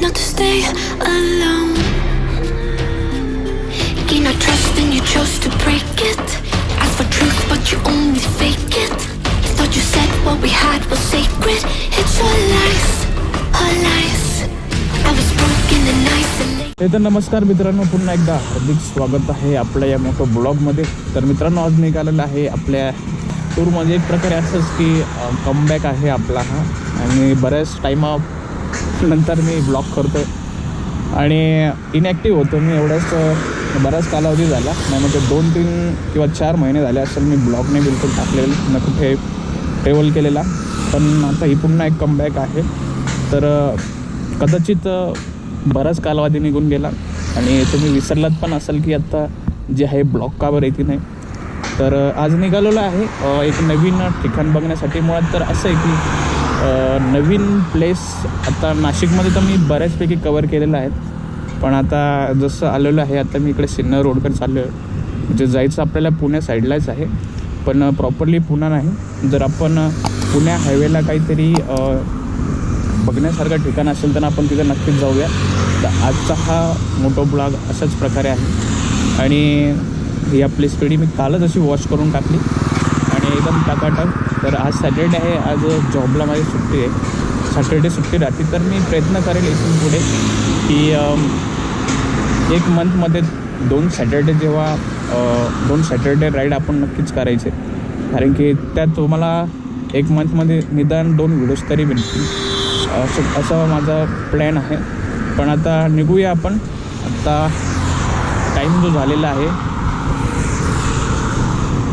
not to stay alone. Gain our trust and you chose to break it. Ask for truth, but you only fake it. Thought you said what we had was sacred. It's all lies, all lies. I was broken and isolated. तर नमस्कार मित्रांनो पुन्हा एकदा हार्दिक स्वागत आहे आपल्या या मोठ्या ब्लॉगमध्ये तर मित्रांनो आज निघालेलं आहे आपल्या टूरमध्ये एक प्रकारे असंच की कमबॅक आहे आपला हा आणि बऱ्याच टाईमा नंतर मी ब्लॉक करतो. आणि इनॅक्टिव्ह होतो मी एवढंच. बराच कालावधी झाला. नाही म्हणजे दोन तीन किंवा चार महिने झाले असेल मी ब्लॉगने नाही बिलकुल टाकलेलं न कुठे ट्रेवल केलेला. पण आता ही पुन्हा एक कमबॅक आहे. तर कदाचित बराच कालावधी निघून गेला. आणि तुम्ही विसरलात पण असाल की आत्ता जे आहे ब्लॉग का बरं येते नाही. तर आज निघालेलो आहे. एक नवीन ठिकाण बघण्यासाठी. मुळात तर असं आहे की नवीन प्लेस आता नाशिकमध्ये तर मी बऱ्याचपैकी कवर केलेलं आहे पण आता जसं आलेलो आहे आता मी इकडे सिन्नर रोडकडे चाललो आहे म्हणजे जायचं आपल्याला पुण्या साईडलाच आहे. पण प्रॉपरली पुणा नाही. जर आपण पुण्या हायवेला काहीतरी बघण्यासारखं ठिकाण असेल तर आपण तिथं नक्कीच जाऊया. तर आजचा हा मोठो ब्लॉग अशाच प्रकारे आहे. आणि ही आपली स्पीडी मी कालच अशी वॉश करून टाकली. आणि एकदम टाकाटाक. तर आज सॅटर्डे आहे आज जॉबला माझी सुट्टी आहे. सॅटर्डे सुट्टी राहते तर मी प्रयत्न करेल इथून पुढे की एक मंथमध्ये दोन सॅटर्डे जेव्हा दोन सॅटर्डे राईड आपण नक्कीच करायचे. कारण की त्यात तुम्हाला एक मंथमध्ये निदान दोन व्हिडिओज तरी भेटतील. असं असा माझा प्लॅन आहे. पण आता निघूया आपण. आत्ता टाईम जो झालेला आहे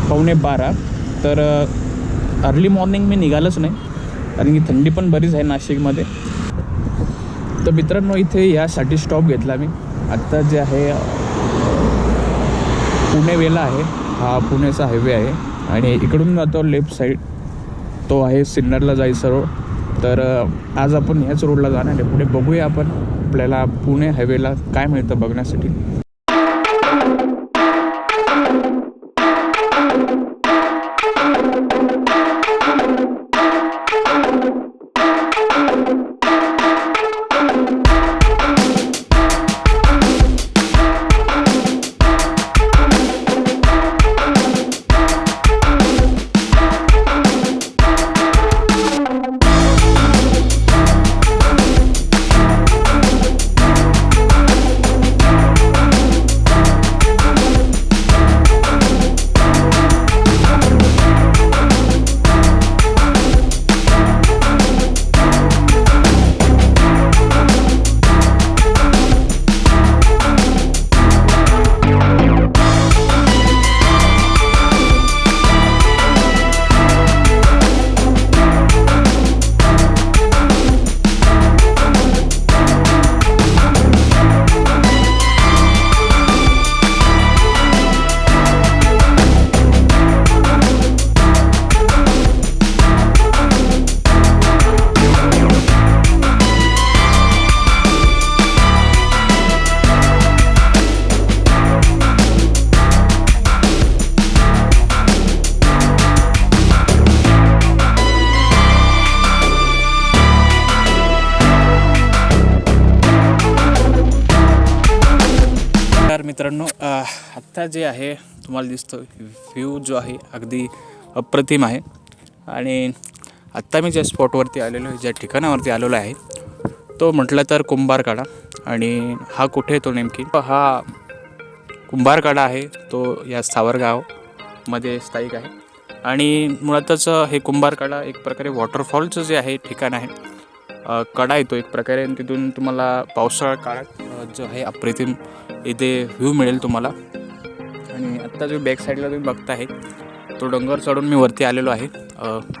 पावणे बारा. तर अर्ली मॉर्निंग मी निघालंच नाही. कारण की थंडी पण बरीच आहे नाशिकमध्ये. तर मित्रांनो इथे यासाठी स्टॉप घेतला मी. आत्ता जे आहे पुणे वेला आहे. हा पुणेचा हायवे आहे. आणि इकडून जातो लेफ्ट साईड तो आहे सिन्नरला जायचा रोड तर आज आपण ह्याच रोडला जाणार आहे. पुढे बघूया आपण आपल्याला पुणे हायवेला काय मिळतं बघण्यासाठी. मित्रांनो आत्ता जे आहे तुम्हाला दिसतो व्ह्यू जो आहे अगदी अप्रतिम आहे. आणि आत्ता मी ज्या स्पॉटवरती आलेलो आहे ज्या ठिकाणावरती आलेलो आहे तो म्हटलं तर कुंभारकाडा. आणि हा कुठे येतो नेमकी? हा कुंभारकाडा आहे तो या सावरगावमध्ये स्थायिक आहे. आणि मुळातच हे कुंभारकाडा एक प्रकारे वॉटरफॉलचं जे आहे ठिकाण आहे. कडा येतो एक प्रकारे तिथून तुम्हाला पावसाळा काळात जो आहे अप्रतिम इथे व्ह्यू मिळेल तुम्हाला. आणि आत्ता जो बॅक साईडला तुम्ही बघता आहे तो डोंगर चढून मी वरती आलेलो आहे.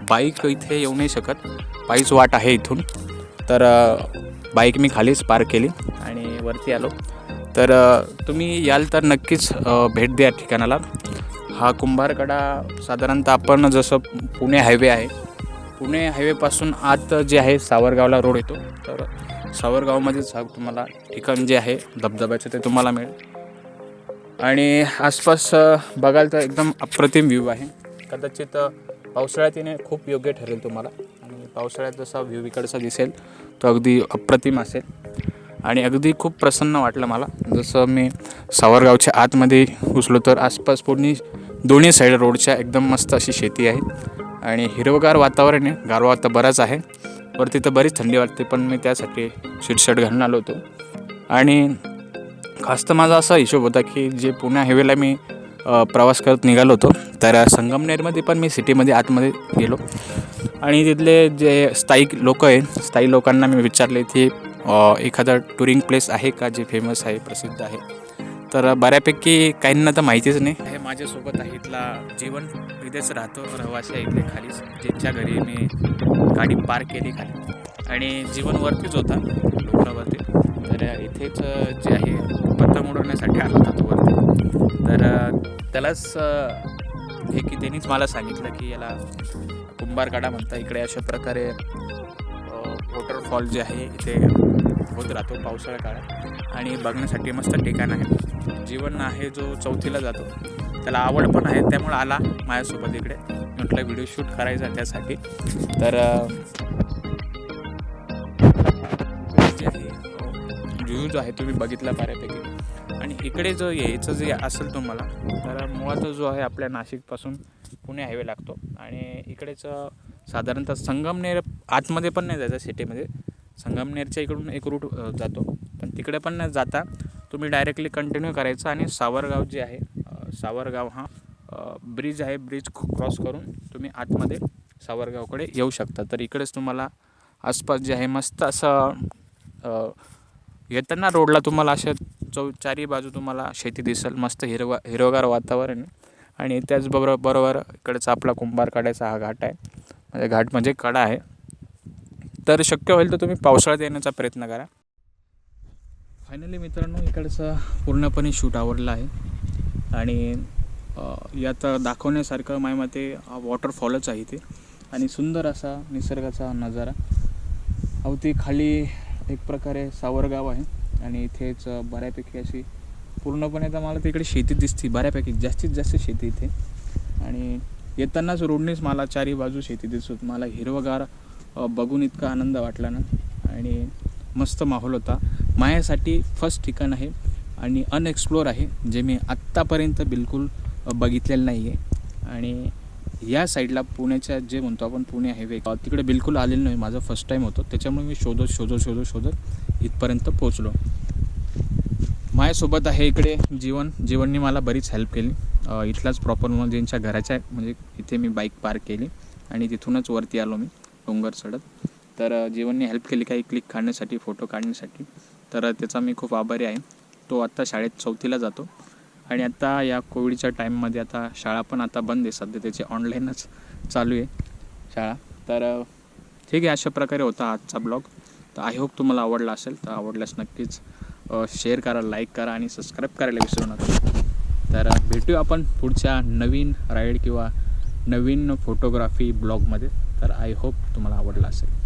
बाईक इथे येऊ नाही शकत. पायीच वाट आहे इथून. तर बाईक मी खालीच पार्क केली आणि वरती आलो. तर तुम्ही याल तर नक्कीच भेट द्या ठिकाणाला. हा कुंभारकडा साधारणतः आपण जसं पुणे हायवे आहे. पुणे हायवेपासून आत जे आहे सावरगावला रोड येतो. तर सावरगावमध्येच हा तुम्हाला ठिकाण जे आहे धबधब्याचं ते तुम्हाला मिळेल. आणि आसपास बघाल तर एकदम अप्रतिम व्ह्यू आहे. कदाचित पावसाळ्यात येणे खूप योग्य ठरेल तुम्हाला. आणि पावसाळ्यात जसा व्ह्यू इकडचा दिसेल तो अगदी अप्रतिम असेल. आणि अगदी खूप प्रसन्न वाटलं मला. जसं मी सावरगावच्या आतमध्ये घुसलो तर आसपास पूर्ण दोन्ही साईड रोडच्या एकदम मस्त अशी शेती आहे. आणि हिरवगार वातावरण आहे. गारवा आता बराच आहे. वरती तर बरीच थंडी वाटते पण मी त्यासाठी शिटशर्ट घालून आलो होतो. आणि खास तर माझा असा हिशोब होता की जे पुणे हायवेला मी प्रवास करत निघालो होतो तर संगमनेरमध्ये पण मी सिटीमध्ये आतमध्ये गेलो. आणि तिथले जे स्थायिक लोक आहेत स्थायी लोकांना मी विचारले की एखादा टुरिंग प्लेस आहे का जे फेमस आहे प्रसिद्ध आहे? तर बऱ्यापैकी काहींना तर माहितीच नाही. हे माझ्यासोबत आहे इथला जीवन इथेच राहतो रहिवासी आहे इथले खालीच ज्यांच्या घरी मी गाडी पार्क केली खाली. आणि जीवन वरतीच होता डोंगरावरती. तर इथेच जे आहे पत्ता उडवण्यासाठी आला होता तो वरती. तर त्यालाच हे की त्यांनीच मला सांगितलं की याला कुंभारकाडा म्हणता इकडे अशा प्रकारे वॉटरफॉल जे आहे इथे होत राहतो पावसाळा काळात आणि बघण्यासाठी मस्त ठिकाण आहे. जीवन आहे जो चौथीला जातो. त्याला आवड पण आहे त्यामुळे आला माझ्यासोबत इकडे. म्हटलं व्हिडिओ शूट करायचा त्यासाठी. तर व्ह्यू जो आहे तुम्ही बघितला बऱ्यापैकी. आणि इकडे जो यायचं जे असेल तुम्हाला तर मुळात जो आहे आपल्या नाशिकपासून पुणे हायवे लागतो. आणि इकडेचं साधारणतः संगमनेर आतमध्ये पण नाही जायचं सिटीमध्ये. संगमनेरच्या इकडून एक रूट जातो. पण तिकडे पण नाही जाता तुम्ही डायरेक्टली कंटिन्यू करायचं आणि सावरगाव जे आहे सावरगाव हा ब्रिज आहे. ब्रिज क्रॉस करून तुम्ही आतमध्ये सावरगावकडे येऊ शकता. तर इकडेच तुम्हाला आसपास जे आहे मस्त असं येताना रोडला तुम्हाला अशा चौ चारी बाजू तुम्हाला शेती दिसेल. मस्त हिरवा हिरवगार वातावरण आणि त्याचबरोबर बरोबर इकडचा आपला कुंभारकाड्याचा हा घाट आहे. म्हणजे घाट म्हणजे कडा आहे. तर शक्य होईल तर तुम्ही पावसाळ्यात येण्याचा प्रयत्न करा. फायनली मित्रांनो इकडचं पूर्णपणे शूट आवडलं आहे. आणि यात दाखवण्यासारखं माझ्या मते वॉटरफॉलच आहे इथे. आणि सुंदर असा निसर्गाचा नजारा. अवती खाली एक प्रकारे सावरगाव आहे आणि इथेच बऱ्यापैकी अशी पूर्णपणे तर मला तिकडे शेती दिसते बऱ्यापैकी जास्तीत जास्त शेती इथे. आणि येतानाच रोडनेच मला चारी बाजू शेती दिसत. मला हिरवगार बघून इतका आनंद वाटला ना. आणि मस्त माहोल होता. माझ्यासाठी फर्स्ट ठिकाण आहे. आणि अनएक्सप्लोअर आहे जे मी आत्तापर्यंत बिलकुल बघितलेलं नाही आहे आणि या साईडला पुण्याच्या जे म्हणतो आपण पुणे हायवे तिकडे बिलकुल आलेलं नाही. माझं फर्स्ट टाईम होतं. त्याच्यामुळे मी शोधत शोधत शोधत शोधत इथपर्यंत पोचलो माझ्यासोबत आहे इकडे जीवन. जीवनने मला बरीच हेल्प केली. इथलाच प्रॉपर म्हणजे ज्यांच्या घराच्या म्हणजे इथे मी बाईक पार्क केली आणि तिथूनच वरती आलो मी डोंगर चढत. तर जीवनने हेल्प केली काही क्लिक काढण्यासाठी फोटो काढण्यासाठी. तर त्याचा मी खूप आभारी आहे. तो आत्ता शाळेत चौथीला जातो. आणि आता या कोविडच्या टाईममध्ये आता शाळा पण आता बंद आहे. सध्या त्याची ऑनलाईनच चालू आहे शाळा. तर ठीक आहे अशा प्रकारे होता आजचा ब्लॉग. तर आय होप तुम्हाला आवडला असेल तर आवडल्यास नक्कीच शेअर करा लाईक करा आणि सबस्क्राईब करायला विसरू नका. तर भेटू भेटूया आपण पुढच्या नवीन राईड किंवा नवीन फोटोग्राफी ब्लॉगमध्ये. तर आय होप तुम्हाला आवडला असेल.